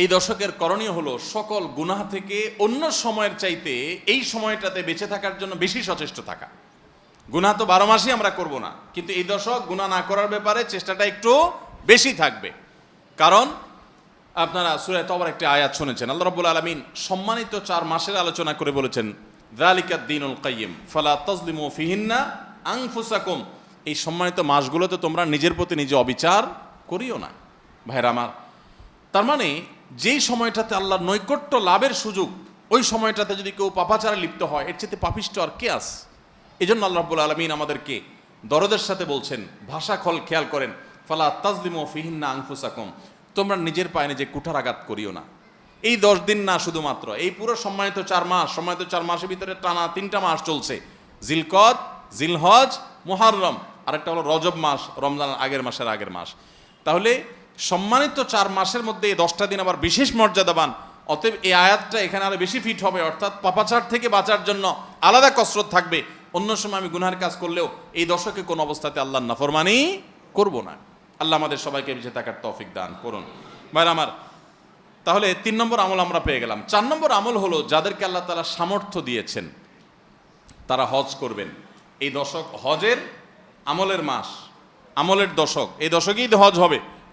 এই দশকের করণীয় হলো সকল গুনাহ থেকে অন্য সময়ের চাইতে এই সময়টাতে বেঁচে থাকার জন্য বেশি সচেষ্ট থাকা। গুনাহ তো বারো মাসই আমরা করব না, কিন্তু এই দশক গুনাহ না করার ব্যাপারে চেষ্টাটা একটু বেশি থাকবে। কারণ আপনারা সুরায় তবর একটি আয়াত শুনেছেন, আল্লাহ রাব্বুল আলমিন সম্মানিত চার মাসের আলোচনা করে বলেছেন, যালিকাদ দিনুল কাইয়িম ফালা তাজলিমু ফিহিন্না আনফুসাকুম। এই সম্মানিত মাসগুলোতে তোমরা নিজের প্রতি নিজে অবিচার করিও না। ভাইরা আমার, তার মানে যেই সময়টাতে আল্লাহর নৈকট্য লাভের সুযোগ, ওই সময়টাতে যদি কেউ পাপাচারে লিপ্ত হয়, এর চেয়ে পাপিষ্ট আর কে আস এই জন্য আল্লাহ রাব্বুল আলমিন আমাদেরকে দরদের সাথে বলছেন, ভাষা খল খেয়াল করেন, ফালা তাজলিম ফিহিন্না আংফুসাকম তোমরা নিজের পায়ে নিজে কুঠার আঘাত করিও না। এই দশ দিন না শুধুমাত্র, এই পুরো সম্মানিত চার মাস, সম্মানিত চার মাসের ভিতরে টানা তিনটা মাস চলছে। জিলকদ, জিলহজ, মুহাররম, আরেকটা হলো রজব মাস রমজান আগের মাসের আগের মাস। তাহলে সম্মানিত চার মাসের মধ্যে এই দশটা দিন আবার বিশেষ মর্যাদাবান। অতএব এই আয়াতটা এখানে আরও বেশি ফিট হবে, অর্থাৎ পাপাচার থেকে বাঁচার জন্য আলাদা কসরত থাকবে। অন্য সময় আমি গুনহার কাজ করলেও এই দশকে কোন অবস্থাতে আল্লাহ নাফরমানি করব না। আল্লাহ আমাদের সবাইকে বেঁচে থাকার তৌফিক দান করুন। ভাইরা আমার, তাহলে তিন নম্বর আমল আমরা পেয়ে গেলাম। চার নম্বর আমল হলো যাদেরকে আল্লাহ তালা সামর্থ্য দিয়েছেন, তারা হজ করবেন। এই দশক হজের আমলের মাস, আমলের দশক। এই দশকেই হজ হবে।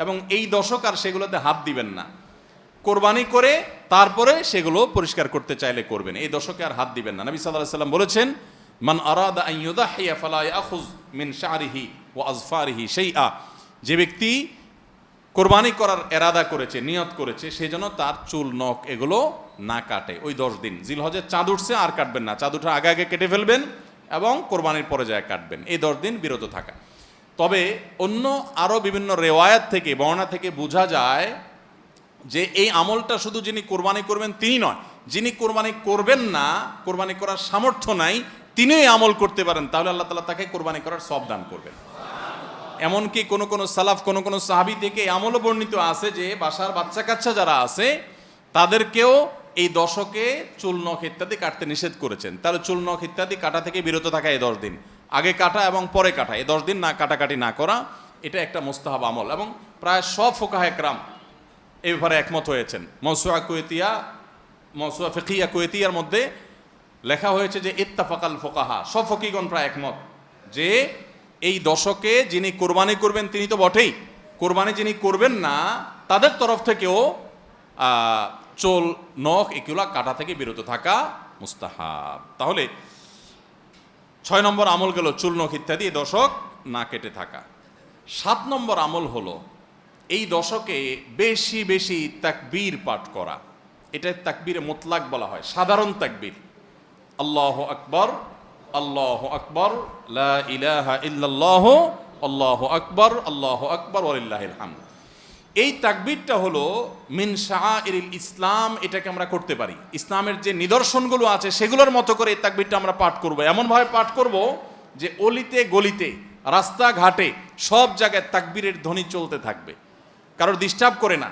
এবং এই দশক আর সেগুলোতে হাত দিবেন না। কোরবানি করে তারপরে সেগুলো পরিষ্কার করতে চাইলে করবেন। এই দশকে আর হাত দিবেন না। নবী সাল্লাহ সাল্লাম বলেছেন, মান আরাদা আন ইউদাহিয়া ফালা ইয়াখুজ মিন শারিহি ওয়া আজফারিহি শাইআ। যে ব্যক্তি কোরবানি করার এরাদা করেছে, নিয়ত করেছে সেই জন্য তার চুল, নখ এগুলো না কাটে। ওই দশ দিন। জিলহজের চাঁদ উঠছে, আর কাটবেন না। চাঁদ উঠার আগে আগে কেটে ফেলবেন এবং কোরবানির পরে যায় কাটবেন। এই দশ দিন বিরত থাকা। তবে অন্য আরও বিভিন্ন রেওয়ায়াত থেকে, বর্ণনা থেকে বোঝা যায় যে এই আমলটা শুধু যিনি কোরবানি করবেন তিনি নয়, যিনি কোরবানি করবেন না, কোরবানি করার সামর্থ্য নাই এই আমল করতে পারেন, তাহলে আল্লাহ তালা তাকে কোরবানি করার সব দান করবেন। এমনকি কোনো কোনো সালাফ, কোনো কোনো সাহাবি থেকে আমলও বর্ণিত আছে যে বাসার বাচ্চা কাচ্চা যারা আছে, তাদেরকেও এই দশকে চুল নখ ইত্যাদি কাটতে নিষেধ করেছেন। তাহলে চুল নখ ইত্যাদি কাটা থেকে বিরত থাকা এই দশ দিন। আগে কাটা এবং পরে কাটা, এই দশ দিন না কাটাকাটি না করা, এটা একটা মোস্তাহাব আমল। এবং প্রায় সব ফোকাহ একরাম এই ব্যাপারে একমত হয়েছেন। মৌসুয়া কুয়েতিয়া, মৌসুয়া ফিকিয়া কুয়েতিয়ার মধ্যে লেখা হয়েছে যে ইত্তাফাকাল ফোকাহা, সব ফকিগণ প্রায় একমত যে এই দশকে যিনি কোরবানি করবেন তিনি তো বটেই। কোরবানি যিনি করবেন না, তাদের তরফ থেকেও চোল, নখ, এগুলা কাটা থেকে বিরত থাকা মুস্তাহাব। তাহলে ছয় নম্বর আমল গেল চুল নখ ইত্যাদি দশক না কেটে থাকা। সাত নম্বর আমল হলো এই দশকে বেশি বেশি তাকবীর পাঠ করা। এটা তাকবীরে মোতলাক বলা হয়, সাধারণ তাকবীর। আল্লাহ আকবর আল্লাহ আকবর ইলাহা ইল্লাল্লাহ, আল্লাহ আকবর আল্লাহ আকবর, ওয়ালিল্লাহিল হামদ। এই তাকবীরটা হলো, মিন শাআইরিল ইসলাম এটাকে আমরা করতে পারি। ইসলামের যে নিদর্শনগুলো আছে, সেগুলোর মতো করে এই তাকবীরটা আমরা পাঠ করব। এমনভাবে পাঠ করব যে অলিতে, গলিতে, রাস্তাঘাটে, সব জায়গায় তাকবীরের ধ্বনি চলতে থাকবে। কারোর ডিস্টার্ব করে না।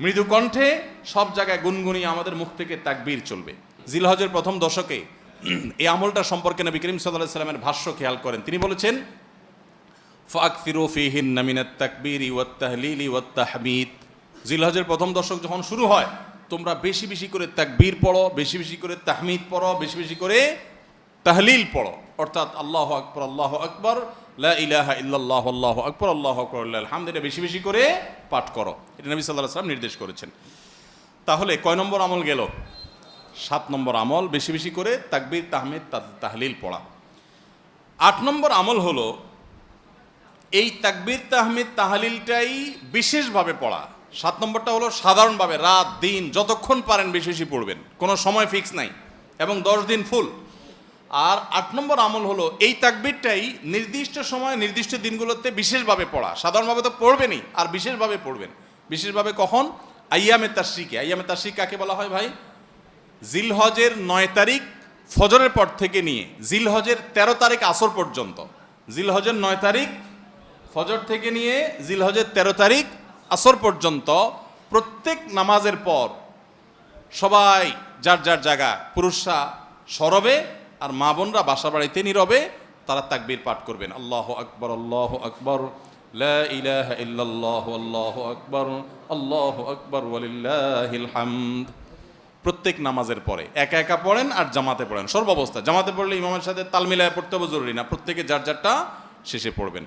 মৃদু কণ্ঠে সব জায়গায় গুনগুনি আমাদের মুখ থেকে তাকবীর চলবে। জিলহজের প্রথম দশকে এই আমলটা সম্পর্কে নবী করিম সাল্লাহ সাল্লামের ভাষ্য খেয়াল করেন। তিনি বলেছেন ফাকফিরু ফিহিন নামিনাত তাকবীরি ওয়াত তাহলিলি ওয়াত তাহমিদ। জিলহজের প্রথম দশক যখন শুরু হয়, তোমরা বেশি বেশি করে তাকবীর পড়ো, বেশি বেশি করে তাহমিদ পড়ো, বেশি বেশি করে তাহলিল পড়ো। অর্থাৎ আল্লাহ আকবর আল্লাহ আকবর, লা ইলাহা ইল্লাল্লাহ, আল্লাহ আকবর আল্লাহ আকবর আলহামদুলিল্লাহ বেশি বেশি করে পাঠ করো। এটা নবী সাল্লাহ সাল্লাম নির্দেশ করেছেন। তাহলে কয় নম্বর আমল গেল? সাত নম্বর আমল, বেশি বেশি করে তাকবীর, তাহমিদ, তাহলিল পড়া। আট নম্বর আমল হলো এই তাকবির তাহমিদ তাহালিলটাই বিশেষভাবে পড়া। সাত নম্বরটা হলো সাধারণভাবে রাত, দিন, যতক্ষণ পারেন বেশি পড়বেন। কোনো সময় ফিক্স নাই এবং দশ দিন ফুল। আর আট নম্বর আমল হলো এই তাকবিরটাই নির্দিষ্ট সময় নির্দিষ্ট দিনগুলোতে বিশেষভাবে পড়া। সাধারণভাবে তো পড়বেনই, আর বিশেষভাবে পড়বেন। বিশেষভাবে কখন? আইয়ামে তাশ্রিকে। আইয়ামে তাশ্রিক কাকে বলা হয় ভাই? জিলহজের নয় তারিখ ফজরের পর থেকে নিয়ে, জিলহজের তেরো তারিখ আসর পর্যন্ত। জিলহজের নয় তারিখ ফজর থেকে নিয়ে জিলহজের তেরো তারিখ আসর পর্যন্ত প্রত্যেক নামাজের পর সবাই যার যার জায়গা পুরুষরা সরবে আর মা বোনরা বাসা বাড়িতে নীরবে, তারা তাকবীর পাঠ করবেন। আল্লাহ আকবর আল্লাহ আকবর আকবর আকবর হামদ। প্রত্যেক নামাজের পরে একা একা পড়েন আর জামাতে পড়েন। সর্বাবস্থা, জামাতে পড়লে ইমামের সাথে তাল মিলায় পড়তে হবে, জরুরি না। প্রত্যেকে যার যারটা শেষে পড়বেন।